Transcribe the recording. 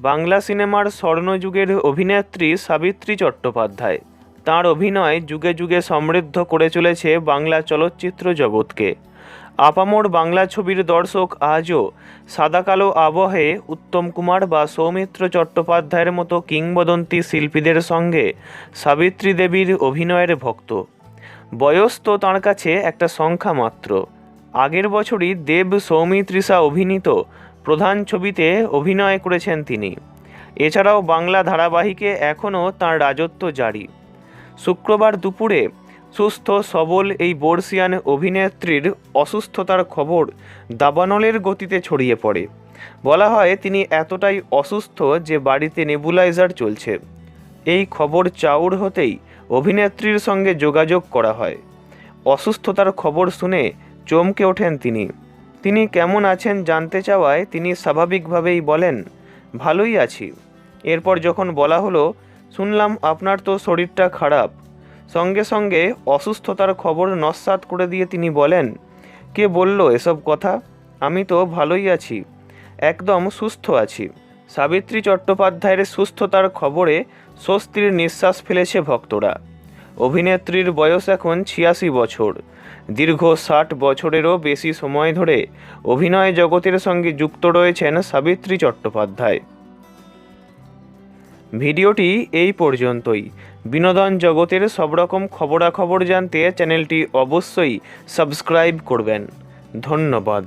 বাংলা সিনেমার স্বর্ণযুগের অভিনেত্রী সাবিত্রী চট্টোপাধ্যায়। তাঁর অভিনয় যুগে যুগে সমৃদ্ধ করে চলেছে বাংলা চলচ্চিত্র জগৎকে। আপামোর বাংলা ছবির দর্শক আজও সাদাকালো আবহে উত্তম কুমার বা সৌমিত্র চট্টোপাধ্যায়ের মতো কিংবদন্তি শিল্পীদের সঙ্গে সাবিত্রী দেবীর অভিনয়ের ভক্ত। বয়স তো তাঁর কাছে একটা সংখ্যা মাত্র। আগের বছরই দেব সৌমিত্রিষা অভিনীত প্রধান ছবিতে অভিনয় করেছেন তিনি। এছাড়াও বাংলা ধারাবাহিকে এখনও তাঁর রাজত্ব জারি। শুক্রবার দুপুরে সুস্থ, সবল এই বর্ষিয়ান অভিনেত্রীর অসুস্থতার খবর দাবানলের গতিতে ছড়িয়ে পড়ে। বলা হয়, তিনি এতটাই অসুস্থ যে বাড়িতে নেবুলাইজার চলছে। এই খবর চাউর হতেই অভিনেত্রীর সঙ্গে যোগাযোগ করা হয়। অসুস্থতার খবর শুনে চমকে ওঠেন তিনি। তিনি কেমন আছেন জানতে চাওয়ায় তিনি স্বাভাবিকভাবেই বলেন, ভালোই আছি। এরপর যখন বলা হলো, শুনলাম আপনার তো শরীরটা খারাপ। সঙ্গে সঙ্গে অসুস্থতার খবর নস্যাৎ করে দিয়ে তিনি বলেন, কে বলল এসব কথা? আমি তো ভালোই আছি, একদম সুস্থ আছি। সাবিত্রী চট্টোপাধ্যায়ের সুস্থতার খবরে স্বস্তির নিঃশ্বাস ফেলেছে ভক্তরা। অভিনেত্রীর বয়স এখন ছিয়াশি বছর। দীর্ঘ ষাট বছরেরও বেশি সময় ধরে অভিনয় জগতের সঙ্গে যুক্ত রয়েছেন সাবিত্রী চট্টোপাধ্যায়। ভিডিওটি এই পর্যন্তই। বিনোদন জগতের সব রকম খবরাখবর জানতে চ্যানেলটি অবশ্যই সাবস্ক্রাইব করবেন। ধন্যবাদ।